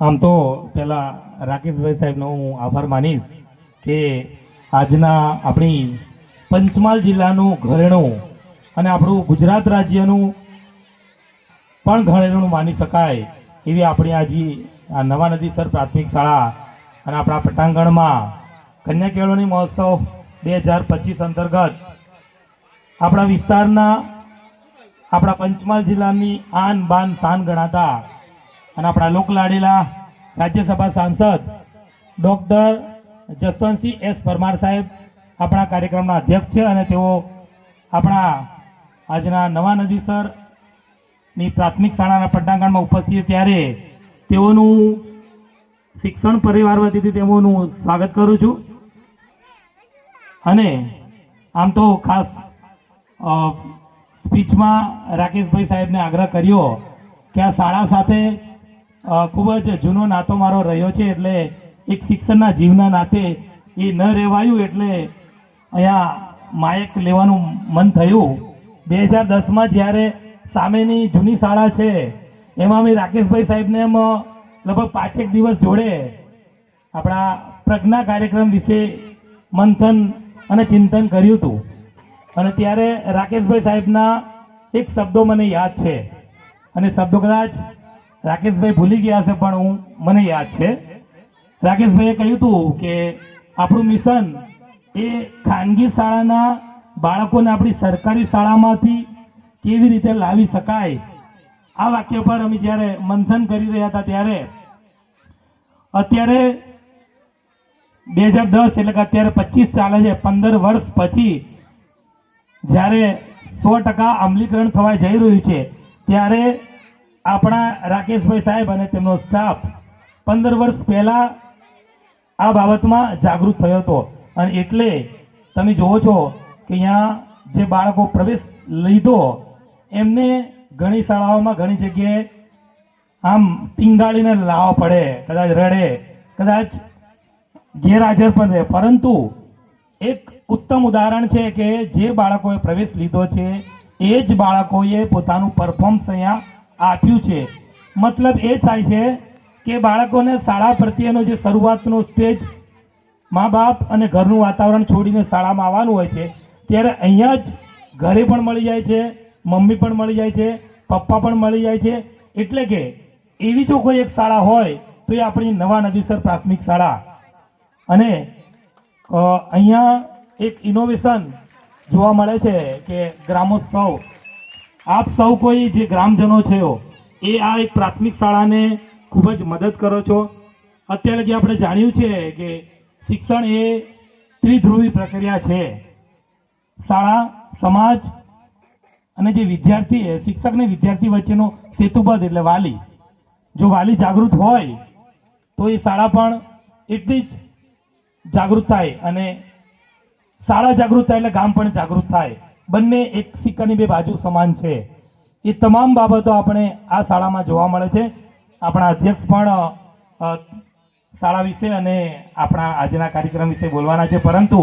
આમ તો પેલા રાકેશભાઈ સાહેબનો હું આભાર માનીશ કે આજના આપણી પંચમહાલ જિલ્લાનું ઘરેણું અને આપણું ગુજરાત રાજ્યનું પણ ઘરેણું માની શકાય એવી આપણી આજે આ નવા નદીસર પ્રાથમિક શાળા અને આપણા પટાંગણમાં કન્યા કેળવણી મહોત્સવ બે હજાર પચીસ અંતર્ગત આપણા વિસ્તારના આપણા પંચમહાલ જિલ્લાની આન બાન શાન ગણાતા અને આપણા લોકલાડીલા રાજ્યસભા સાંસદ ડૉક્ટર જસવંતસિંહ એસ પરમાર સાહેબ આપણા કાર્યક્રમના અધ્યક્ષ છે અને તેઓ આપણા આજના નવા નદીસરની પ્રાથમિક શાળાના પટ્ટાંગણમાં ઉપસ્થિત ત્યારે તેઓનું શિક્ષણ પરિવાર વતીથી તેઓનું સ્વાગત કરું છું. અને આમ તો ખાસ સ્પીચમાં રાકેશભાઈ સાહેબને આગ્રહ કર્યો કે આ શાળા સાથે ખૂબ જ જૂનો નાતો મારો રહ્યો છે એટલે એક શિક્ષણના જીવના નાતે એ ન રહેવાયું એટલે અહીંયા માયક લેવાનું મન થયું. બે હજાર દસમાં જ્યારે સામેની જૂની શાળા છે, એમાં મેં રાકેશભાઈ સાહેબને એમ લગભગ પાંચેક દિવસ જોડે આપણા પ્રજ્ઞા કાર્યક્રમ વિશે મંથન અને ચિંતન કર્યું હતું. અને ત્યારે રાકેશભાઈ સાહેબના એક શબ્દો મને યાદ છે. અને શબ્દો કદાચ રાકેશભાઈ ભૂલી ગયા છે, પણ હું, મને યાદ છે. રાકેશભાઈએ કહ્યું હતું કે આપણું મિશન એ ખાનગી શાળાના બાળકોને આપણી સરકારી શાળામાંથી કેવી રીતે લાવી શકાય. આ વાક્ય પર અમે જ્યારે મંથન કરી રહ્યા હતા ત્યારે, અત્યારે બે હજાર દસ એટલે કે અત્યારે પચીસ ચાલે છે, પંદર વર્ષ પછી જ્યારે સો ટકા અમલીકરણ થવા જઈ રહ્યું છે, ત્યારે આપણા રાકેશભાઈ સાહેબ અને તેમનો સ્ટાફ પંદર વર્ષ પહેલાં આ બાબતમાં જાગૃત થયો હતો. અને એટલે તમે જુઓ છો કે અહીંયા જે બાળકો પ્રવેશ લીધો, એમને ઘણી શાળાઓમાં ઘણી જગ્યાએ આમ ટીંગાળીને લાવવા પડે, કદાચ રડે, કદાચ ગેરહાજર પણ રહે. પરંતુ એક ઉત્તમ ઉદાહરણ છે કે જે બાળકોએ પ્રવેશ લીધો છે, એ જ બાળકોએ પોતાનું પરફોર્મન્સ અહીંયા આપ્યું છે. મતલબ એ થાય છે કે બાળકોને શાળા પ્રત્યેનો જે શરૂઆતનો સ્ટેજ મા બાપ અને ઘરનું વાતાવરણ છોડીને શાળામાં આવવાનું હોય છે, ત્યારે અહીંયા જ ઘરે પણ મળી જાય છે, મમ્મી પણ મળી જાય છે, પપ્પા પણ મળી જાય છે. એટલે કે એવી જો કોઈ એક શાળા હોય, તો એ આપણી નવા નદીસર પ્રાથમિક શાળા. અને અહીંયા એક ઇનોવેશન જોવા મળે છે કે ગ્રામોત્સવ આપ સૌ કોઈ જે ગ્રામજનો છે, એ આ એક પ્રાથમિક શાળાને ખૂબ જ મદદ કરો છો. અત્યારે જે આપણે જાણ્યું છે કે શિક્ષણ એ ત્રિધ્રુવી પ્રક્રિયા છે. શાળા, સમાજ અને જે વિદ્યાર્થી એ, શિક્ષક ને વિદ્યાર્થી વચ્ચેનો સેતુબદ્ધ એટલે વાલી. જો વાલી જાગૃત હોય, તો એ શાળા પણ એટલી જ જાગૃત થાય અને શાળા જાગૃત થાય એટલે ગામ પણ જાગૃત થાય. બંને એક સિક્કાની બે બાજુ સમાન છે. એ તમામ બાબતો આપણે આ શાળામાં જોવા મળે છે. આપણા અધ્યક્ષ પણ શાળા વિશે અને આપણા આજના કાર્યક્રમ વિશે બોલવાના છે. પરંતુ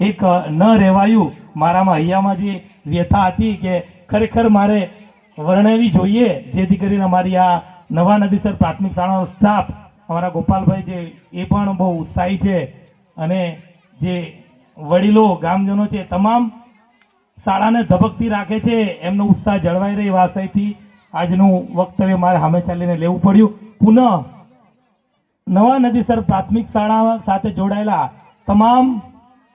એક ન રહેવાયું મારામાં અહીંયામાં જે વ્યથા હતી કે ખરેખર મારે વર્ણવી જોઈએ, જેથી કરીને અમારી આ નવા નદીસર પ્રાથમિક શાળાનો સ્ટાફ અમારા ગોપાલભાઈ જે, એ પણ બહુ ઉત્સાહી છે. અને જે વડીલો, ગામજનો છે તમામ શાળાને ધબકતી રાખે છે, એમનો ઉત્સાહ જળવાઈ રહે એવા આજનું વક્તવ્ય મારે સામે ચાલીને લેવું પડ્યું. પુનઃ નવા નદીસર પ્રાથમિક શાળા સાથે જોડાયેલા તમામ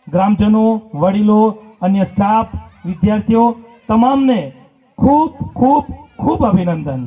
ગ્રામજનો, વડીલો, અન્ય સ્ટાફ, વિદ્યાર્થીઓ, તમામને ખૂબ ખૂબ ખૂબ અભિનંદન.